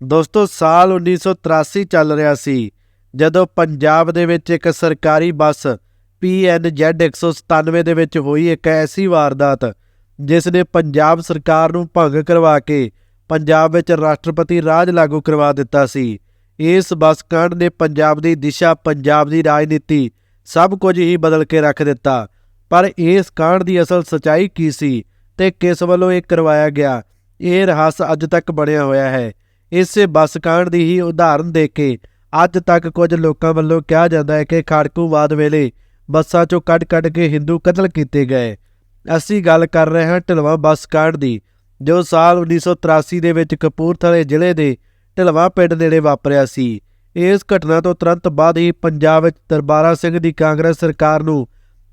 ਦੋਸਤੋ, ਸਾਲ 1983 ਚੱਲ ਰਿਹਾ ਸੀ, ਜਦੋਂ ਪੰਜਾਬ ਦੇ ਵਿੱਚ ਇੱਕ ਸਰਕਾਰੀ ਬੱਸ PNZ 197 ਦੇ ਵਿੱਚ ਹੋਈ ਇੱਕ ਐਸੀ ਵਾਰਦਾਤ, ਜਿਸ ਨੇ ਪੰਜਾਬ ਸਰਕਾਰ ਨੂੰ ਭੰਗ ਕਰਵਾ ਕੇ ਪੰਜਾਬ ਵਿੱਚ ਰਾਸ਼ਟਰਪਤੀ ਰਾਜ ਲਾਗੂ ਕਰਵਾ ਦਿੱਤਾ ਸੀ। ਇਸ ਬੱਸ ਕਾਂਡ ਨੇ ਪੰਜਾਬ ਦੀ ਦਿਸ਼ਾ, ਪੰਜਾਬ ਦੀ ਰਾਜਨੀਤੀ ਸਭ ਕੁਝ ਹੀ ਬਦਲ ਕੇ ਰੱਖ ਦਿੱਤਾ। ਪਰ ਇਸ ਕਾਂਡ ਦੀ ਅਸਲ ਸਚਾਈ ਕੀ ਸੀ ਤੇ ਕਿਸ ਵੱਲੋਂ ਇਹ ਕਰਵਾਇਆ ਗਿਆ, ਇਹ ਰਹੱਸ ਅੱਜ ਤੱਕ ਬਣਿਆ ਹੋਇਆ ਹੈ। ਇਸੇ ਬੱਸ ਕਾਂਡ ਦੀ ਹੀ ਉਦਾਹਰਨ ਦੇ ਕੇ ਅੱਜ ਤੱਕ ਕੁਝ ਲੋਕਾਂ ਵੱਲੋਂ ਕਿਹਾ ਜਾਂਦਾ ਹੈ ਕਿ ਖਾੜਕੂਵਾਦ ਵੇਲੇ ਬੱਸਾਂ ਚੋਂ ਕੱਢ-ਕੱਢ ਕੇ ਹਿੰਦੂ ਕਤਲ ਕੀਤੇ ਗਏ। ਅਸੀਂ ਗੱਲ ਕਰ ਰਹੇ ਹਾਂ ਢਲਵਾਂ ਬੱਸ ਕਾਂਡ ਦੀ, ਜੋ ਸਾਲ 1983 ਦੇ ਵਿੱਚ ਕਪੂਰਥਲੇ ਜ਼ਿਲ੍ਹੇ ਦੇ ਢਲਵਾਂ ਪਿੰਡ ਨੇੜੇ ਵਾਪਰਿਆ ਸੀ। ਇਸ ਘਟਨਾ ਤੋਂ ਤੁਰੰਤ ਬਾਅਦ ਹੀ ਪੰਜਾਬ ਵਿੱਚ ਦਰਬਾਰਾ ਸਿੰਘ ਦੀ ਕਾਂਗਰਸ ਸਰਕਾਰ ਨੂੰ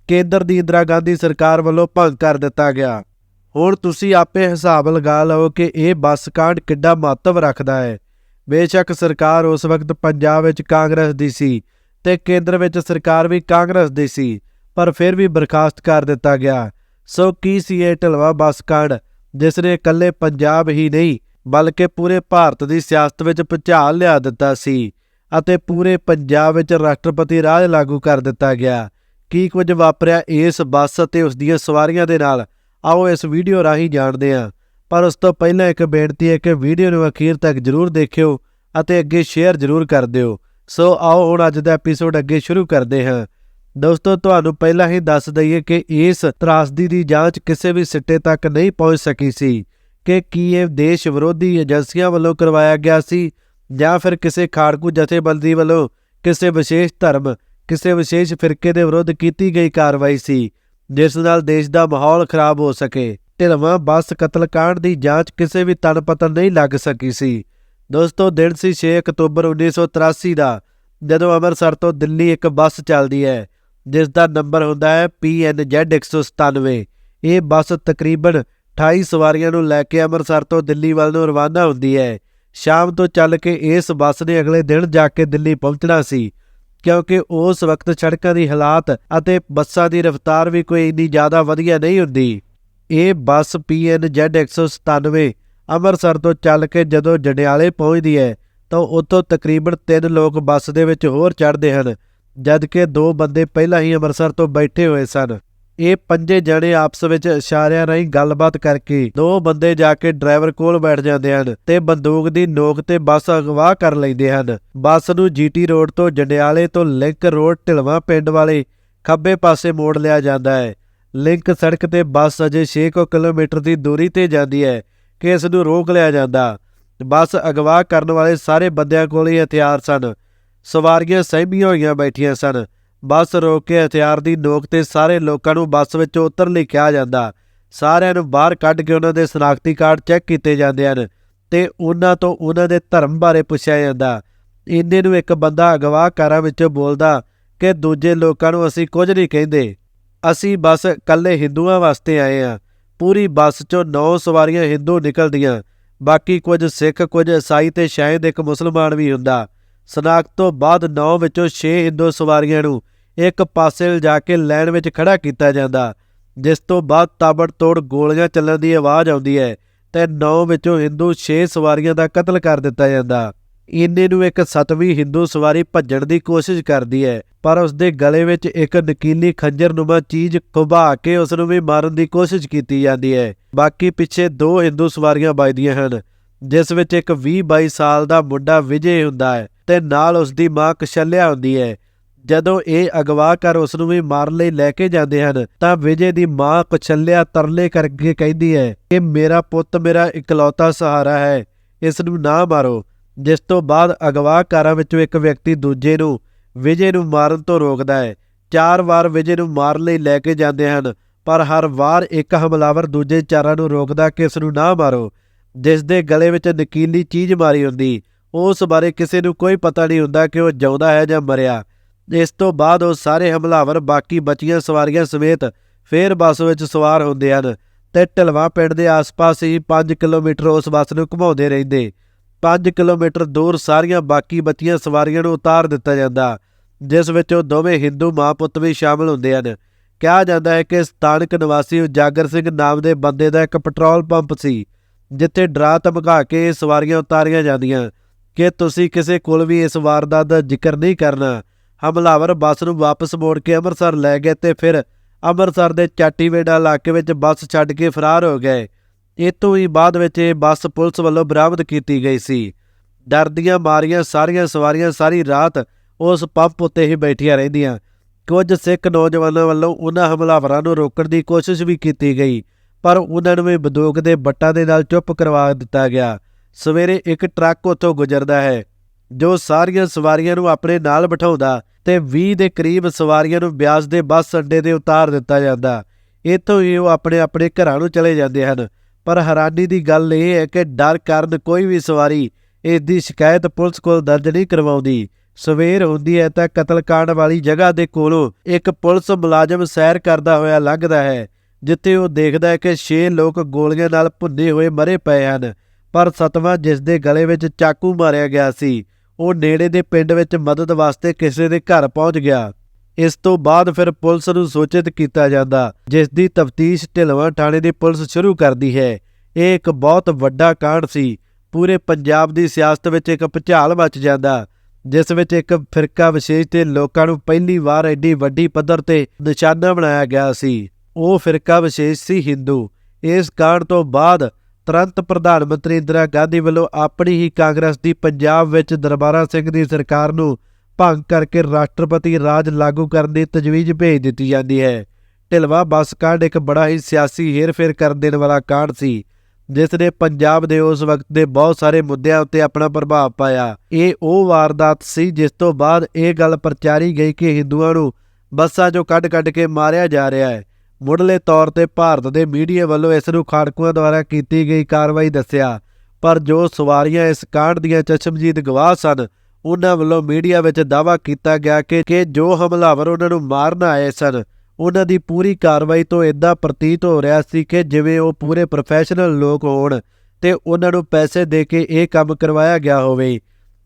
ਕੇਂਦਰ ਦੀ ਇੰਦਰਾ ਗਾਂਧੀ ਸਰਕਾਰ ਵੱਲੋਂ ਭੰਗ ਕਰ ਦਿੱਤਾ ਗਿਆ। ਹੁਣ ਤੁਸੀਂ ਆਪੇ ਹਿਸਾਬ ਲਗਾ ਲਓ ਕਿ ਇਹ ਬੱਸ ਕਾਂਡ ਕਿੱਡਾ ਮਹੱਤਵ ਰੱਖਦਾ ਹੈ। ਬੇਸ਼ੱਕ ਸਰਕਾਰ ਉਸ ਵਕਤ ਪੰਜਾਬ ਵਿੱਚ ਕਾਂਗਰਸ ਦੀ ਸੀ ਤੇ ਕੇਂਦਰ ਵਿੱਚ ਸਰਕਾਰ ਵੀ ਕਾਂਗਰਸ ਦੀ ਸੀ, ਪਰ ਫਿਰ ਵੀ ਬਰਖਾਸਤ ਕਰ ਦਿੱਤਾ ਗਿਆ। ਸੋ ਕੀ ਸੀ ਇਹ ਢਲਵਾ ਬੱਸ ਕਾਂਡ, ਜਿਸ ਨੇ ਇਕੱਲੇ ਪੰਜਾਬ ਹੀ ਨਹੀਂ, ਬਲਕਿ ਪੂਰੇ ਭਾਰਤ ਦੀ ਸਿਆਸਤ ਵਿੱਚ ਭੁਚਾਲ ਲਿਆ ਦਿੱਤਾ ਸੀ ਅਤੇ ਪੂਰੇ ਪੰਜਾਬ ਵਿੱਚ ਰਾਸ਼ਟਰਪਤੀ ਰਾਜ ਲਾਗੂ ਕਰ ਦਿੱਤਾ ਗਿਆ। ਕੀ ਕੁਝ ਵਾਪਰਿਆ ਇਸ ਬੱਸ ਅਤੇ ਉਸ ਦੀਆਂ ਸਵਾਰੀਆਂ ਦੇ ਨਾਲ? ਆਓ ਇਸ ਵੀਡੀਓ ਰਾਹੀਂ ਜਾਣਦੇ ਹਾਂ। ਪਰ ਉਸ ਤੋਂ ਪਹਿਲਾਂ ਇੱਕ ਬੇਨਤੀ ਹੈ ਕਿ ਵੀਡੀਓ ਨੂੰ ਅਖੀਰ ਤੱਕ ਜਰੂਰ ਦੇਖਿਓ ਅਤੇ ਅੱਗੇ ਸ਼ੇਅਰ ਜਰੂਰ ਕਰ ਦਿਓ। ਸੋ ਆਓ ਹੁਣ ਅੱਜ ਦਾ ਐਪੀਸੋਡ ਅੱਗੇ ਸ਼ੁਰੂ ਕਰਦੇ ਹਾਂ। ਦੋਸਤੋ, ਤੁਹਾਨੂੰ ਪਹਿਲਾਂ ਹੀ ਦੱਸ ਦਈਏ ਕਿ ਇਸ ਤਰਾਸਦੀ ਦੀ ਜਾਂਚ ਕਿਸੇ ਵੀ ਸਿੱਟੇ ਤੱਕ ਨਹੀਂ ਪਹੁੰਚ ਸਕੀ ਸੀ ਕਿ ਕੀ ਇਹ ਦੇਸ਼ ਵਿਰੋਧੀ ਏਜੰਸੀਆਂ ਵੱਲੋਂ ਕਰਵਾਇਆ ਗਿਆ ਸੀ ਜਾਂ ਫਿਰ ਕਿਸੇ ਖਾੜਕੂ ਜਥੇਬੰਦੀ ਵੱਲੋਂ ਕਿਸੇ ਵਿਸ਼ੇਸ਼ ਧਰਮ, ਕਿਸੇ ਵਿਸ਼ੇਸ਼ ਫਿਰਕੇ ਦੇ ਵਿਰੁੱਧ ਕੀਤੀ ਗਈ ਕਾਰਵਾਈ ਸੀ। ਜਿਸ ਨਾਲ ਦੇਸ਼ ਦਾ ਮਾਹੌਲ ਖਰਾਬ ਹੋ ਸਕੇ। ਢਿਲਵਾਂ ਬੱਸ ਕਤਲकांड ਦੀ ਜਾਂਚ ਕਿਸੇ ਵੀ ਤਨ ਪਤਨ ਨਹੀਂ ਲੱਗ ਸਕੀ ਸੀ। ਦੋਸਤੋ, ਦਿਨ ਸੀ 6 ਅਕਤੂਬਰ 1983 ਦਾ, ਜਦੋਂ ਅੰਮ੍ਰਿਤਸਰ ਤੋਂ ਦਿੱਲੀ ਇੱਕ ਬੱਸ ਚੱਲਦੀ ਹੈ, ਜਿਸ ਦਾ ਨੰਬਰ ਹੁੰਦਾ ਹੈ PNZ 197 ਇਹ ਬੱਸ ਤਕਰੀਬਨ 28 ਸਵਾਰੀਆਂ ਨੂੰ ਲੈ ਕੇ ਅੰਮ੍ਰਿਤਸਰ ਤੋਂ ਦਿੱਲੀ ਵੱਲ ਨੂੰ ਰਵਾਨਾ ਹੁੰਦੀ ਹੈ। ਸ਼ਾਮ ਤੋਂ ਚੱਲ ਕੇ ਇਸ ਬੱਸ ਨੇ ਅਗਲੇ ਦਿਨ ਜਾ ਕੇ ਦਿੱਲੀ ਪਹੁੰਚਣਾ ਸੀ। ਕਿਉਂਕਿ ਉਸ ਵਕਤ ਸੜਕਾਂ ਦੀ ਹਾਲਾਤ ਅਤੇ ਬੱਸਾਂ ਦੀ ਰਫ਼ਤਾਰ ਵੀ ਕੋਈ ਇੰਨੀ ਜ਼ਿਆਦਾ ਵਧੀਆ ਨਹੀਂ ਹੁੰਦੀ। ਇਹ ਬੱਸ PNZ 197 ਅੰਮ੍ਰਿਤਸਰ ਤੋਂ ਚੱਲ ਕੇ ਜਦੋਂ ਜੰਡਿਆਲੇ ਪਹੁੰਚਦੀ ਹੈ, ਤਾਂ ਉੱਥੋਂ ਤਕਰੀਬਨ 3 ਲੋਕ ਬੱਸ ਦੇ ਵਿੱਚ ਹੋਰ ਚੜ੍ਹਦੇ ਹਨ, ਜਦਕਿ ਦੋ ਬੰਦੇ ਪਹਿਲਾਂ ਹੀ ਅੰਮ੍ਰਿਤਸਰ ਤੋਂ ਬੈਠੇ ਹੋਏ ਸਨ। ਇਹ ਪੰਜੇ ਜਣੇ ਆਪਸ ਵਿੱਚ ਇਸ਼ਾਰਿਆਂ ਰਾਹੀਂ ਗੱਲਬਾਤ ਕਰਕੇ ਦੋ ਬੰਦੇ ਜਾ ਕੇ ਡਰਾਈਵਰ ਕੋਲ ਬੈਠ ਜਾਂਦੇ ਹਨ ਤੇ ਬੰਦੂਕ ਦੀ ਨੋਕ ਤੇ ਬੱਸ ਅਗਵਾ ਕਰ ਲੈਂਦੇ ਹਨ। ਬੱਸ ਨੂੰ ਜੀਟੀ ਰੋਡ ਤੋਂ ਜੰਡਿਆਲੇ ਤੋਂ ਲਿੰਕ ਰੋਡ ਢਿਲਵਾਂ ਪਿੰਡ ਵਾਲੇ ਖੱਬੇ ਪਾਸੇ ਮੋੜ ਲਿਆ ਜਾਂਦਾ ਹੈ। ਲਿੰਕ ਸੜਕ ਤੇ ਬੱਸ ਅਜੇ 6 ਕਿਲੋਮੀਟਰ ਦੀ ਦੂਰੀ ਤੇ ਜਾਂਦੀ ਹੈ ਕਿ ਇਸ ਨੂੰ ਰੋਕ ਲਿਆ ਜਾਂਦਾ। ਬੱਸ ਅਗਵਾ ਕਰਨ ਵਾਲੇ ਸਾਰੇ ਬੰਦਿਆਂ ਕੋਲ ਹੀ ਹਥਿਆਰ ਸਨ। ਸਵਾਰੀਆਂ ਸਹਿਮੀਆਂ ਹੋਈਆਂ ਬੈਠੀਆਂ ਸਨ। ਬੱਸ ਰੋਕ ਕੇ ਹਥਿਆਰ ਦੀ ਨੋਕ ਤੇ ਸਾਰੇ ਲੋਕਾਂ ਨੂੰ ਬੱਸ ਵਿੱਚੋਂ ਉਤਰਨ ਲਈ ਕਿਹਾ ਜਾਂਦਾ। ਸਾਰਿਆਂ ਨੂੰ ਬਾਹਰ ਕੱਢ ਕੇ ਉਹਨਾਂ ਦੇ ਸ਼ਨਾਖਤੀ ਕਾਰਡ ਚੈੱਕ ਕੀਤੇ ਜਾਂਦੇ ਹਨ ਤੇ ਉਹਨਾਂ ਤੋਂ ਉਹਨਾਂ ਦੇ ਧਰਮ ਬਾਰੇ ਪੁੱਛਿਆ ਜਾਂਦਾ। ਇੰਨੇ ਨੂੰ ਇੱਕ ਬੰਦਾ ਅਗਵਾ ਕਾਰਾਂ ਵਿੱਚੋਂ ਬੋਲਦਾ ਕਿ ਦੂਜੇ ਲੋਕਾਂ ਨੂੰ ਅਸੀਂ ਕੁਝ ਨਹੀਂ ਕਹਿੰਦੇ। ਅਸੀਂ ਬਸ ਇਕੱਲੇ ਹਿੰਦੂਆਂ ਵਾਸਤੇ ਆਏ ਆ ਪੂਰੀ ਬੱਸ ਚੋਂ 9 ਸਵਾਰੀਆਂ ਹਿੰਦੂ ਨਿਕਲਦੀਆਂ। ਬਾਕੀ ਕੁਝ ਸਿੱਖ, ਕੁਝ ਈਸਾਈ ਤੇ ਸ਼ਾਇਦ ਇੱਕ ਮੁਸਲਮਾਨ ਵੀ ਹੁੰਦਾ। ਸਨਾਖਤ ਤੋਂ ਬਾਅਦ 9 ਵਿੱਚੋਂ 6 ਹਿੰਦੂ ਸਵਾਰੀਆਂ ਨੂੰ ਇੱਕ ਪਾਸੇ ਲਿਜਾ ਕੇ ਲਾਈਨ ਵਿੱਚ ਖੜਾ ਕੀਤਾ ਜਾਂਦਾ, ਜਿਸ ਤੋਂ ਬਾਅਦ ਤਾਬੜਤੋੜ ਗੋਲੀਆਂ ਚੱਲਣ ਦੀ ਆਵਾਜ਼ ਆਉਂਦੀ ਹੈ ਤੇ 9 ਵਿੱਚੋਂ ਹਿੰਦੂ 6 ਸਵਾਰੀਆਂ ਦਾ ਕਤਲ ਕਰ ਦਿੱਤਾ ਜਾਂਦਾ। ਇੰਨੇ ਨੂੰ ਇੱਕ ਸਤਵੀਂ ਹਿੰਦੂ ਸਵਾਰੀ ਭੱਜਣ ਦੀ ਕੋਸ਼ਿਸ਼ ਕਰਦੀ ਹੈ, ਪਰ ਉਸ ਦੇ ਗਲੇ ਵਿੱਚ ਇੱਕ ਨਕੀਲੀ ਖੰਜਰਨੁਮਾ ਚੀਜ਼ ਖੁਬਾ ਕੇ ਉਸ ਨੂੰ ਵੀ ਮਾਰਨ ਦੀ ਕੋਸ਼ਿਸ਼ ਕੀਤੀ ਜਾਂਦੀ ਹੈ। ਬਾਕੀ ਪਿੱਛੇ ਦੋ ਹਿੰਦੂ ਸਵਾਰੀਆਂ ਵੱਜਦੀਆਂ ਹਨ, ਜਿਸ ਵਿੱਚ ਇੱਕ 20-22 ਸਾਲ ਦਾ ਮੁੰਡਾ ਵਿਜੇ ਹੁੰਦਾ ਹੈ ਤੇ ਨਾਲ ਉਸ ਦੀ ਮਾਂ ਕਸ਼ਲਿਆ ਹੁੰਦੀ ਹੈ। ਜਦੋਂ ਇਹ ਅਗਵਾ ਕਰ ਉਸ ਨੂੰ ਵੀ ਮਾਰਨ ਲਈ ਲੈ ਕੇ ਜਾਂਦੇ ਹਨ, ਤਾਂ ਵਿਜੇ ਦੀ ਮਾਂ ਕਸ਼ਲਿਆ ਤਰਲੇ ਕਰਕੇ ਕਹਿੰਦੀ ਹੈ ਕਿ ਮੇਰਾ ਪੁੱਤ ਮੇਰਾ ਇਕਲੌਤਾ ਸਹਾਰਾ ਹੈ ਇਸ ਨੂੰ ਨਾ ਮਾਰੋ। ਜਿਸ ਤੋਂ ਬਾਅਦ ਅਗਵਾਕਾਰਾਂ ਵਿੱਚੋਂ ਇੱਕ ਵਿਅਕਤੀ ਦੂਜੇ ਨੂੰ, ਵਿਜੇ ਨੂੰ ਮਾਰਨ ਤੋਂ ਰੋਕਦਾ ਹੈ। ਚਾਰ ਵਾਰ ਵਿਜੇ ਨੂੰ ਮਾਰਨ ਲਈ ਲੈ ਕੇ ਜਾਂਦੇ ਹਨ, ਪਰ ਹਰ ਵਾਰ ਇੱਕ ਹਮਲਾਵਰ ਦੂਜੇ ਚਾਰਾਂ ਨੂੰ ਰੋਕਦਾ ਕਿ ਇਸ ਨੂੰ ਨਾ ਮਾਰੋ। ਜਿਸ ਦੇ ਗਲੇ ਵਿੱਚ ਨਕੀਲੀ ਚੀਜ਼ ਮਾਰੀ ਹੁੰਦੀ, ਉਸ ਬਾਰੇ ਕਿਸੇ ਨੂੰ ਕੋਈ ਪਤਾ ਨਹੀਂ ਹੁੰਦਾ ਕਿ ਉਹ ਜਿਉਂਦਾ ਹੈ ਜਾਂ ਮਰਿਆ। ਇਸ ਤੋਂ ਬਾਅਦ ਉਹ ਸਾਰੇ ਹਮਲਾਵਰ ਬਾਕੀ ਬਚੀਆਂ ਸਵਾਰੀਆਂ ਸਮੇਤ ਫੇਰ ਬੱਸ ਵਿੱਚ ਸਵਾਰ ਹੁੰਦੇ ਹਨ ਤੇ ਢਲਵਾ ਪਿੰਡ ਦੇ ਆਸ-ਪਾਸ ਹੀ 5 ਕਿਲੋਮੀਟਰ ਉਸ ਬੱਸ ਨੂੰ ਘੁਮਾਉਂਦੇ ਰਹਿੰਦੇ। 5 ਕਿਲੋਮੀਟਰ ਦੂਰ ਸਾਰੀਆਂ ਬਾਕੀ ਬਚੀਆਂ ਸਵਾਰੀਆਂ ਨੂੰ ਉਤਾਰ ਦਿੱਤਾ ਜਾਂਦਾ, ਜਿਸ ਵਿੱਚ ਉਹ ਦੋਵੇਂ ਹਿੰਦੂ ਮਾਂ ਪੁੱਤ ਵੀ ਸ਼ਾਮਲ ਹੁੰਦੇ ਹਨ। ਕਿਹਾ ਜਾਂਦਾ ਹੈ ਕਿ ਸਥਾਨਕ ਨਿਵਾਸੀ ਉਜਾਗਰ ਸਿੰਘ ਨਾਮ ਦੇ ਬੰਦੇ ਦਾ ਇੱਕ ਪੈਟਰੋਲ ਪੰਪ ਸੀ, ਜਿੱਥੇ ਡਰਾ ਧਮਕਾ ਕੇ ਸਵਾਰੀਆਂ ਉਤਾਰੀਆਂ ਜਾਂਦੀਆਂ। ਕਿ ਤੁਸੀਂ ਕਿਸੇ ਕੋਲ ਵੀ ਇਸ ਵਾਰਦਾਤ ਦਾ ਜ਼ਿਕਰ ਨਹੀਂ ਕਰਨਾ ਹਮਲਾਵਰ ਬੱਸ ਨੂੰ ਵਾਪਸ ਮੋੜ ਕੇ ਅੰਮ੍ਰਿਤਸਰ ਲੈ ਗਏ ਤੇ ਫਿਰ ਅੰਮ੍ਰਿਤਸਰ ਦੇ ਚਾਟੀਵੇੜਾ ਇਲਾਕੇ ਵਿੱਚ ਬੱਸ ਛੱਡ ਕੇ ਫਰਾਰ ਹੋ ਗਏ। ਇਹ ਤੋਂ ਹੀ ਬਾਅਦ ਵਿੱਚ ਇਹ ਬੱਸ ਪੁਲਿਸ ਵੱਲੋਂ ਬਰਾਮਦ ਕੀਤੀ ਗਈ ਸੀ। ਡਰਦੀਆਂ ਮਾਰੀਆਂ ਸਾਰੀਆਂ ਸਵਾਰੀਆਂ ਸਾਰੀ ਰਾਤ ਉਸ ਪੰਪ ਉੱਤੇ ਹੀ ਬੈਠੀਆਂ ਰਹਿੰਦੀਆਂ। ਕੁਝ ਸਿੱਖ ਨੌਜਵਾਨਾਂ ਵੱਲੋਂ ਉਹਨਾਂ ਹਮਲਾਵਰਾਂ ਨੂੰ ਰੋਕਣ ਦੀ ਕੋਸ਼ਿਸ਼ ਵੀ ਕੀਤੀ ਗਈ, ਪਰ ਉਹਨਾਂ ਨੂੰ ਵੀ ਬੰਦੂਕ ਦੇ ਬੱਟਾਂ ਦੇ ਨਾਲ ਚੁੱਪ ਕਰਵਾ ਦਿੱਤਾ ਗਿਆ। ਸਵੇਰੇ ਇੱਕ ਟਰੱਕ ਉੱਥੋਂ ਗੁਜ਼ਰਦਾ ਹੈ, ਜੋ ਸਾਰੀਆਂ ਸਵਾਰੀਆਂ ਨੂੰ ਆਪਣੇ ਨਾਲ ਬਿਠਾਉਂਦਾ ਤੇ 20 ਦੇ ਕਰੀਬ ਸਵਾਰੀਆਂ ਨੂੰ ਬਿਆਸ ਦੇ ਬੱਸ ਅੱਡੇ ਤੇ ਉਤਾਰ ਦਿੱਤਾ ਜਾਂਦਾ ਇੱਥੋਂ ਹੀ ਉਹ ਆਪਣੇ ਆਪਣੇ ਘਰਾਂ ਨੂੰ ਚਲੇ ਜਾਂਦੇ ਹਨ। ਪਰ ਹੈਰਾਨੀ ਦੀ ਗੱਲ ਇਹ ਹੈ ਕਿ ਡਰ ਕਾਰਨ ਕੋਈ ਵੀ ਸਵਾਰੀ ਇਸ ਦੀ ਸ਼ਿਕਾਇਤ ਪੁਲਿਸ ਕੋਲ ਦਰਜ ਨਹੀਂ ਕਰਵਾਉਂਦੀ। ਸਵੇਰ ਹੁੰਦੀ ਹੈ ਤਾਂ ਕਤਲकांड ਵਾਲੀ ਜਗ੍ਹਾ ਦੇ ਕੋਲੋਂ ਇੱਕ ਪੁਲਿਸ ਮੁਲਾਜ਼ਮ ਸੈਰ ਕਰਦਾ ਹੋਇਆ ਲੰਘਦਾ ਹੈ, ਜਿੱਥੇ ਉਹ ਦੇਖਦਾ ਹੈ ਕਿ 6 ਲੋਕ ਗੋਲੀਆਂ ਨਾਲ ਭੁੰਨੇ ਹੋਏ ਮਰੇ ਪਏ ਹਨ। ਪਰ ਸਤਵਾਂ ਜਿਸ ਦੇ ਗਲੇ ਵਿੱਚ ਚਾਕੂ ਮਾਰਿਆ ਗਿਆ ਸੀ। ਉਹ ਨੇੜੇ ਦੇ ਪਿੰਡ ਵਿੱਚ ਮਦਦ ਵਾਸਤੇ ਕਿਸੇ ਦੇ ਘਰ ਪਹੁੰਚ ਗਿਆ। ਇਸ ਤੋਂ ਬਾਅਦ ਫਿਰ ਪੁਲਿਸ ਨੂੰ ਸੂਚਿਤ ਕੀਤਾ ਜਾਂਦਾ, ਜਿਸ ਦੀ ਤਫਤੀਸ਼ ਢਿਲਵਾਂ ਥਾਣੇ ਦੀ ਪੁਲਿਸ ਸ਼ੁਰੂ ਕਰਦੀ ਹੈ। ਇਹ ਇੱਕ ਬਹੁਤ ਵੱਡਾ ਕਾਂਡ ਸੀ। ਪੂਰੇ ਪੰਜਾਬ ਦੀ ਸਿਆਸਤ ਵਿੱਚ ਇੱਕ ਭੁਚਾਲ ਮਚ ਜਾਂਦਾ, ਜਿਸ ਵਿੱਚ ਇੱਕ ਫਿਰਕਾ ਵਿਸ਼ੇਸ਼ ਤੇ ਲੋਕਾਂ ਨੂੰ ਪਹਿਲੀ ਵਾਰ ਐਡੀ ਵੱਡੀ ਪੱਧਰ ਤੇ ਨਿਸ਼ਾਨਾ ਬਣਾਇਆ ਗਿਆ ਸੀ। ਉਹ ਫਿਰਕਾ ਵਿਸ਼ੇਸ਼ ਸੀ ਹਿੰਦੂ। ਇਸ ਕਾਂਡ ਤੋਂ ਬਾਅਦ ਤੁਰੰਤ ਪ੍ਰਧਾਨ ਮੰਤਰੀ ਇੰਦਰਾ ਗਾਂਧੀ ਵੱਲੋਂ ਆਪਣੀ ਹੀ ਕਾਂਗਰਸ ਦੀ ਪੰਜਾਬ ਵਿੱਚ ਦਰਬਾਰਾ ਸਿੰਘ ਦੀ ਸਰਕਾਰ ਨੂੰ ਭੰਗ ਕਰਕੇ ਰਾਸ਼ਟਰਪਤੀ ਰਾਜ ਲਾਗੂ ਕਰਨ ਦੀ ਤਜਵੀਜ਼ ਭੇਜ ਦਿੱਤੀ ਜਾਂਦੀ ਹੈ। ਢਿਲਵਾ ਬੱਸ ਕਾਂਡ ਇੱਕ ਬੜਾ ਹੀ ਸਿਆਸੀ ਹੇਰਫੇਰ ਕਰ ਦੇਣ ਵਾਲਾ ਕਾਂਡ ਸੀ, ਜਿਸ ਨੇ ਪੰਜਾਬ ਦੇ ਉਸ ਵਕਤ ਦੇ ਬਹੁਤ ਸਾਰੇ ਮੁੱਦਿਆਂ ਉੱਤੇ ਆਪਣਾ ਪ੍ਰਭਾਵ ਪਾਇਆ। ਇਹ ਉਹ ਵਾਰਦਾਤ ਸੀ ਜਿਸ ਤੋਂ ਬਾਅਦ ਇਹ ਗੱਲ ਪ੍ਰਚਾਰੀ ਗਈ ਕਿ ਹਿੰਦੂਆਂ ਨੂੰ ਬੱਸਾਂ 'ਚੋਂ ਕੱਢ-ਕੱਢ ਕੇ ਮਾਰਿਆ ਜਾ ਰਿਹਾ ਹੈ। ਮੁੱਢਲੇ ਤੌਰ ਤੇ ਭਾਰਤ ਦੇ ਮੀਡੀਆ ਵੱਲੋਂ ਇਸ ਨੂੰ ਖਾੜਕੂਆਂ ਦੁਆਰਾ ਕੀਤੀ ਗਈ ਕਾਰਵਾਈ ਦੱਸਿਆ। ਪਰ ਜੋ ਸਵਾਰੀਆਂ ਇਸ ਕਾਂਡ ਦੀਆਂ ਚਸ਼ਮਜੀਤ ਗਵਾਹ ਸਨ, ਉਹਨਾਂ ਵੱਲੋਂ ਮੀਡੀਆ ਵਿੱਚ ਦਾਅਵਾ ਕੀਤਾ ਗਿਆ ਕਿ ਕਿ ਜੋ ਹਮਲਾਵਰ ਉਹਨਾਂ ਨੂੰ ਮਾਰਨ ਆਏ ਸਨ, ਉਹਨਾਂ ਦੀ ਪੂਰੀ ਕਾਰਵਾਈ ਤੋਂ ਇਦਾਂ ਪ੍ਰਤੀਤ ਹੋ ਰਿਹਾ ਸੀ ਕਿ ਜਿਵੇਂ ਉਹ ਪੂਰੇ ਪ੍ਰੋਫੈਸ਼ਨਲ ਲੋਕ ਹੋਣ ਤੇ ਉਹਨਾਂ ਨੂੰ ਪੈਸੇ ਦੇ ਕੇ ਇਹ ਕੰਮ ਕਰਵਾਇਆ ਗਿਆ ਹੋਵੇ।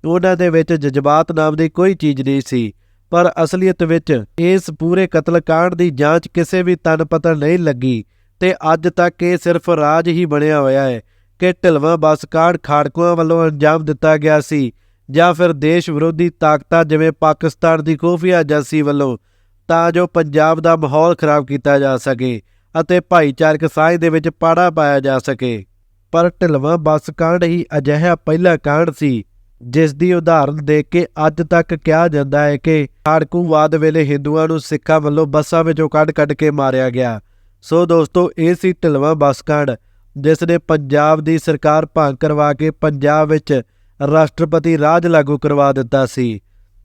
ਉਹਨਾਂ ਦੇ ਵਿੱਚ ਜਜ਼ਬਾਤ ਨਾਮ ਦੀ ਕੋਈ ਚੀਜ਼ ਨਹੀਂ ਸੀ। ਪਰ ਅਸਲੀਅਤ ਵਿੱਚ ਇਸ ਪੂਰੇ ਕਤਲकांड ਦੀ ਜਾਂਚ ਕਿਸੇ ਵੀ ਤਨ ਪਤਨ ਨਹੀਂ ਲੱਗੀ ਤੇ ਅੱਜ ਤੱਕ ਇਹ ਸਿਰਫ ਰਾਜ ਹੀ ਬਣਿਆ ਹੋਇਆ ਹੈ ਕਿ ਢਿਲਵਾਂ ਬੱਸ ਕਾਂਡ ਖਾੜਕੂਆਂ ਵੱਲੋਂ ਅੰਜਾਮ ਦਿੱਤਾ ਗਿਆ ਸੀ ਜਾਂ ਫਿਰ ਦੇਸ਼ ਵਿਰੋਧੀ ਤਾਕਤਾਂ ਜਿਵੇਂ ਪਾਕਿਸਤਾਨ ਦੀ ਖੂਫੀਆ ਏਜੰਸੀ ਵੱਲੋਂ ਤਾਂ ਜੋ ਪੰਜਾਬ ਦਾ ਮਾਹੌਲ ਖਰਾਬ ਕੀਤਾ ਜਾ ਸਕੇ ਅਤੇ ਭਾਈਚਾਰਕ ਸਾਂਝ ਦੇ ਵਿੱਚ ਪਾੜਾ ਪਾਇਆ ਜਾ ਸਕੇ। ਪਰ ਢਿਲਵਾਂ ਬੱਸ ਕਾਂਡ ਹੀ ਅਜਿਹਾ ਪਹਿਲਾ ਕਾਂਡ ਸੀ ਜਿਸ ਦੀ ਉਦਾਹਰਨ ਦੇਖ ਕੇ ਅੱਜ ਤੱਕ ਕਿਹਾ ਜਾਂਦਾ ਹੈ ਕਿ ਖਾੜਕੂਵਾਦ ਵੇਲੇ ਹਿੰਦੂਆਂ ਨੂੰ ਸਿੱਖਾਂ ਵੱਲੋਂ ਬੱਸਾਂ ਵਿੱਚੋਂ ਕੱਢ-ਕੱਢ ਕੇ ਮਾਰਿਆ ਗਿਆ। ਸੋ ਦੋਸਤੋ, ਇਹ ਸੀ ਢਿਲਵਾਂ ਬੱਸ ਕਾਂਡ ਜਿਸ ਨੇ ਪੰਜਾਬ ਦੀ ਸਰਕਾਰ ਭੰਗ ਕਰਵਾ ਕੇ ਪੰਜਾਬ ਵਿੱਚ ਰਾਸ਼ਟਰਪਤੀ ਰਾਜ ਲਾਗੂ ਕਰਵਾ ਦਿੱਤਾ ਸੀ।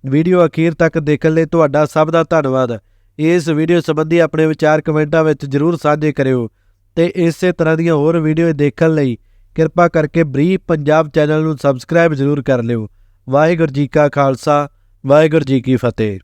ਵੀਡੀਓ ਅਖੀਰ ਤੱਕ ਦੇਖਣ ਲਈ ਤੁਹਾਡਾ ਸਭ ਦਾ ਧੰਨਵਾਦ। ਇਸ ਵੀਡੀਓ ਸੰਬੰਧੀ ਆਪਣੇ ਵਿਚਾਰ ਕਮੈਂਟਾਂ ਵਿੱਚ ਜਰੂਰ ਸਾਂਝੇ ਕਰਿਓ ਤੇ ਇਸੇ ਤਰ੍ਹਾਂ ਦੀਆਂ ਹੋਰ ਵੀਡੀਓ ਦੇਖਣ ਲਈ ਕਿਰਪਾ ਕਰਕੇ ਬਰੀਫ ਪੰਜਾਬ ਚੈਨਲ ਨੂੰ ਸਬਸਕ੍ਰਾਈਬ ਜ਼ਰੂਰ ਕਰ ਲਿਓ। ਵਾਹਿਗੁਰੂ ਜੀ ਕਾ ਖਾਲਸਾ, ਵਾਹਿਗੁਰੂ ਜੀ ਕੀ ਫਤਿਹ।